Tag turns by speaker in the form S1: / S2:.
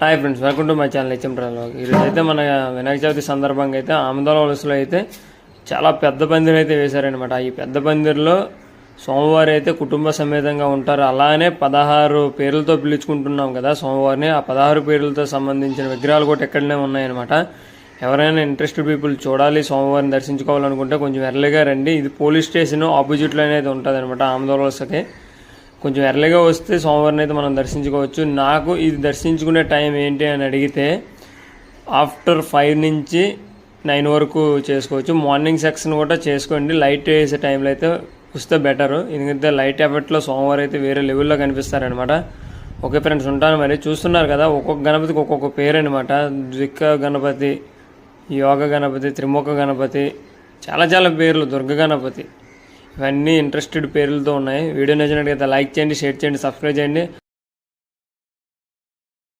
S1: Hi friends welcome to my channel HM travel ఈరోజు అయితే మన వినాయక చవితి సందర్భంగా అయితే ఆమదాల వలసలో అయితే చాలా పెద్ద పందిరి అయితే వేశారనమాట ఈ పెద్ద పందిరిలో సోమవారం అయితే కుటుంబ సమేతంగా ఉంటారు. అలానే పదహారు పేర్లతో పిలుచుకుంటున్నాం కదా సోమవారిని. ఆ పదహారు పేర్లతో సంబంధించిన విగ్రహాలు కూడా ఎక్కడనే ఉన్నాయన్నమాట. ఎవరైనా ఇంట్రెస్టెడ్ పీపుల్ చూడాలి సోమవారం దర్శించుకోవాలనుకుంటే కొంచెం ఎర్లీగా రండి. ఇది పోలీస్ స్టేషన్ ఆపోజిట్లో అనేది ఉంటుంది అనమాట ఆమదాల వలసకి. కొంచెం ఎర్లీగా వస్తే సోమవారం అయితే మనం దర్శించుకోవచ్చు. నాకు ఇది దర్శించుకునే టైం ఏంటి అని అడిగితే ఆఫ్టర్ ఫైవ్ నుంచి నైన్ వరకు చేసుకోవచ్చు. మార్నింగ్ సెక్షన్ కూడా చేసుకోండి. లైట్ వేసే టైంలో అయితే వస్తే బెటర్. ఎందుకంటే లైట్ ఎఫెక్ట్లో సోమవారం అయితే వేరే లెవెల్లో కనిపిస్తారనమాట ఓకే ఫ్రెండ్స్ ఉంటాను మరి. చూస్తున్నారు కదా ఒక్కొక్క గణపతికి ఒక్కొక్క పేరు అనమాట ద్విక్క గణపతి యోగ గణపతి త్రిముఖ గణపతి చాలా చాలా పేర్లు. దుర్గ గణపతి. ఇవన్నీ ఇంట్రెస్టెడ్ పేర్లతో ఉన్నాయి. వీడియో నచ్చినట్లయితే లైక్ చేయండి షేర్ చేయండి సబ్స్క్రైబ్ చేయండి.